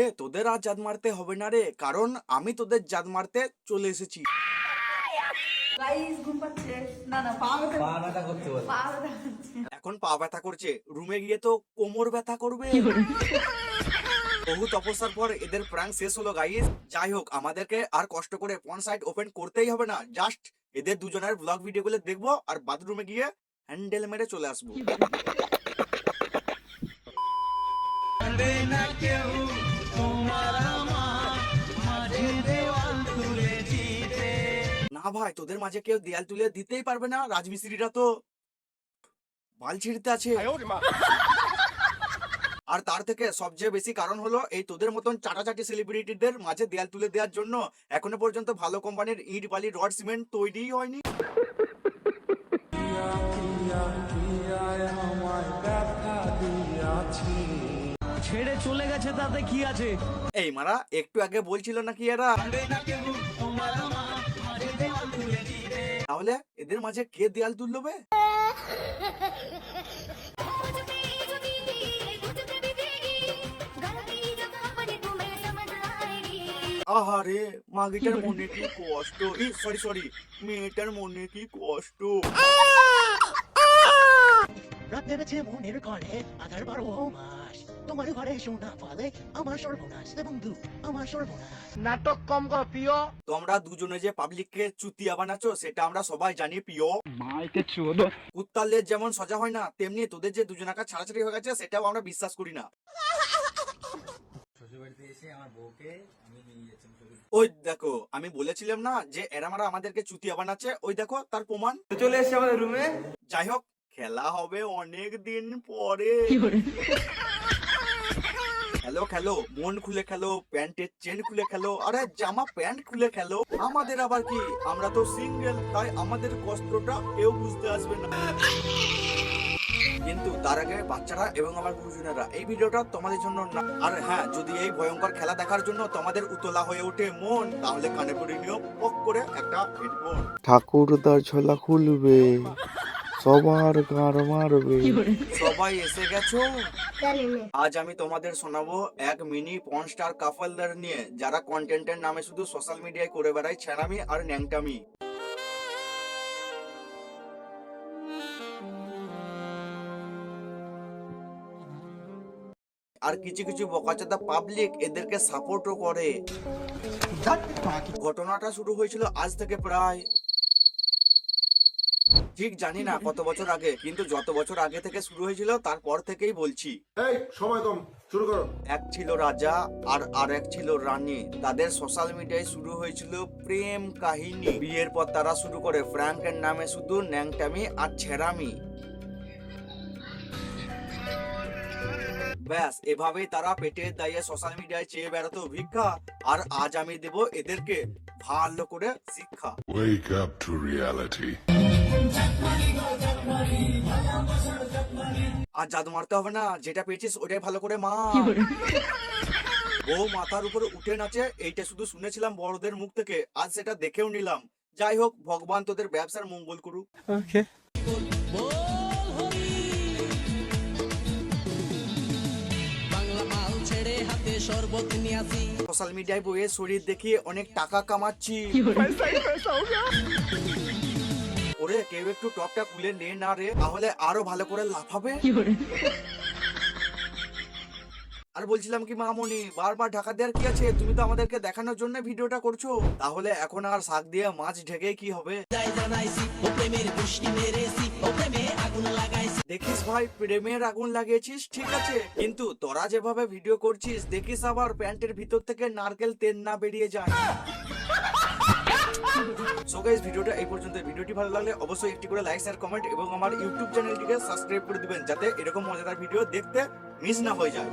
আরে তোদের আর জাত মারতে হবে না রে কারণ আমি তোদের জাত মারতে চলে এসেছি। গাইস ঘুম পাচ্ছে। না না পা ব্যথা পা ব্যথা করতে বলে। পা ব্যথা করছে। এখন পা ব্যথা করছে রুমে গিয়ে তো কোমর ব্যথা করবে। বহু তপস্যার পর এদের প্রাণ শেষ হলো গাইস যাই হোক আমাদেরকে আর কষ্ট করে পন সাইট ওপেন করতেই হবে না। জাস্ট এদের দুজনের ব্লগ ভিডিওগুলো দেখব আর বাথরুমে গিয়ে হ্যান্ডেল মেরে চলে আসব। না ভাই তোদের মাঝে কেউ দেয়াল তুলে দিতেই পারবে না। রাজমিস্ত্রিরা তো বাল ছিঁড়তে আছে। আর তার থেকে সবচেয়ে বেশি কারণ হলো এই তোদের মতন চাটাচাটি সেলিব্রিটিদের মাঝে দেয়াল তুলে দেওয়ার জন্য এখনও পর্যন্ত ভালো কোম্পানির ইট বালি রড সিমেন্ট তৈরিই হয়নি। ছেড়ে চলে গেছে তাতে কি আছে? এই মারা একটু আগে বলছিল নাকি এরা? তাহলে এদের মাঝে কে দেয়াল তুলবে? আহারে, মাগিটার মনে কি কষ্ট? সরি সরি মেয়েটার মনে কি কষ্ট? রাত মনের ঘরে আধার বারো মাস। তোমার ঘরে সোনা আমার সর্বনাশ বন্ধু আমার সর্বনাশ। নাটক কম কর প্রিয়। তোমরা দুজনে যে পাবলিককে চুতিয়া বানাচ্ছ সেটা আমরা সবাই জানি প্রিয়। কুত্তার লেজ যেমন সোজা হয় না তেমনি তোদের যে দুজনাকা ছাড়াছাড়ি হয়ে গেছে সেটাও আমরা বিশ্বাস করি না। এসে ওই দেখো আমি বলেছিলাম না যে এরা মারা আমাদেরকে চুতিয়া বানাচ্ছে ওই দেখো তার প্রমাণ। চলে এসছে আমাদের রুমে যাই হোক খেলা হবে অনেক দিন পরে খেলো খেলো। মন খুলে খেলো, প্যান্টের চেন খুলে খেলো, আরে জামা প্যান্ট খুলে খেলো। আমাদের আবার কি? আমরা তো সিঙ্গেল তাই আমাদের কষ্টটা কেউ বুঝতে আসবে না। কিন্তু তার আগে বাচ্চারা এবং আমার গুরুজনেরা, এই ভিডিওটা তোমাদের জন্য না আর হ্যাঁ যদি এই ভয়ঙ্কর খেলা দেখার জন্য তোমাদের উতলা হয়ে ওঠে মন, তাহলে কানে পড়ে নিও, পক করে একটা হেডফোন ঠাকুরদার ঝোলা খুলবে। সবার গাঁড় মারবে। সবাই এসে গেছো? আজ আমি তোমাদের শোনাবো এক মিনি পন স্টার কাপলদের নিয়ে যারা কন্টেন্টের নামে শুধু সোশ্যাল মিডিয়ায় করে বেড়ায় ছেনামি আর ন্যাংটামি। আর কিছু কিছু বকাচোদা পাবলিক এদেরকে সাপোর্টও করে। ঘটনাটা শুরু হয়েছিল আজ থেকে প্রায় ঠিক জানি না কত বছর আগে কিন্তু যত বছর আগে থেকে শুরু হয়েছিল তারপর থেকেই বলছি। এই সময় কম শুরু করো। এক ছিল রাজা আর আর এক ছিল রানী। তাদের সোশ্যাল মিডিয়ায় শুরু হয়েছিল প্রেম কাহিনী। বিয়ের পর তারা শুরু করে ফ্র্যাঙ্কের নামে শুধু ন্যাংটামি আর ছেড়ামি। ব্যাস এভাবেই তারা পেটের দায়ে সোশ্যাল মিডিয়ায় চেয়ে বেড়াতো ভিক্ষা আর আজ আমি দেব এদেরকে ভালো করে শিক্ষা। Wake up to reality. আর জাদু মারতে হবে না যেটা পেয়েছিস ওটাই ভালো করে মা ও মাথার উপরে উঠে নাচে এইটা শুধু শুনেছিলাম বড়দের মুখ থেকে আজ সেটা দেখেও নিলাম। যাই হোক ভগবান তোদের ব্যবসার মঙ্গল করুক। বাংলা ছেড়ে হাতে শরবত নিয়ে আসি সোশ্যাল মিডিয়ায় বইয়ে শরীর দেখিয়ে অনেক টাকা কামাচ্ছি। ওরে কেউ একটু টপটা খুলে নে না রে তাহলে আরও ভালো করে লাফাবে আর বলছিলাম কি মামনি বারবার ঢাকা দেওয়ার কি আছে? তুমি তো আমাদেরকে দেখানোর জন্য ভিডিওটা করছ। তাহলে এখন আর শাক দিয়ে মাছ ঢেকে কি হবে? দেখিস ভাই প্রেমের আগুন লাগিয়েছিস ঠিক আছে? কিন্তু তোরা যেভাবে ভিডিও করছিস দেখিস আবার প্যান্টের ভিতর থেকে নারকেল তেল না বেরিয়ে যায়। সো গাইস ভিডিওটা এই পর্যন্ত। ভিডিওটি ভালো লাগলে অবশ্যই একটি করে লাইক শেয়ার কমেন্ট এবং আমার ইউটিউব চ্যানেলটিকে সাবস্ক্রাইব করে দিবেন, যাতে এরকম মজাদার ভিডিও দেখতে মিস না হয়ে যায়।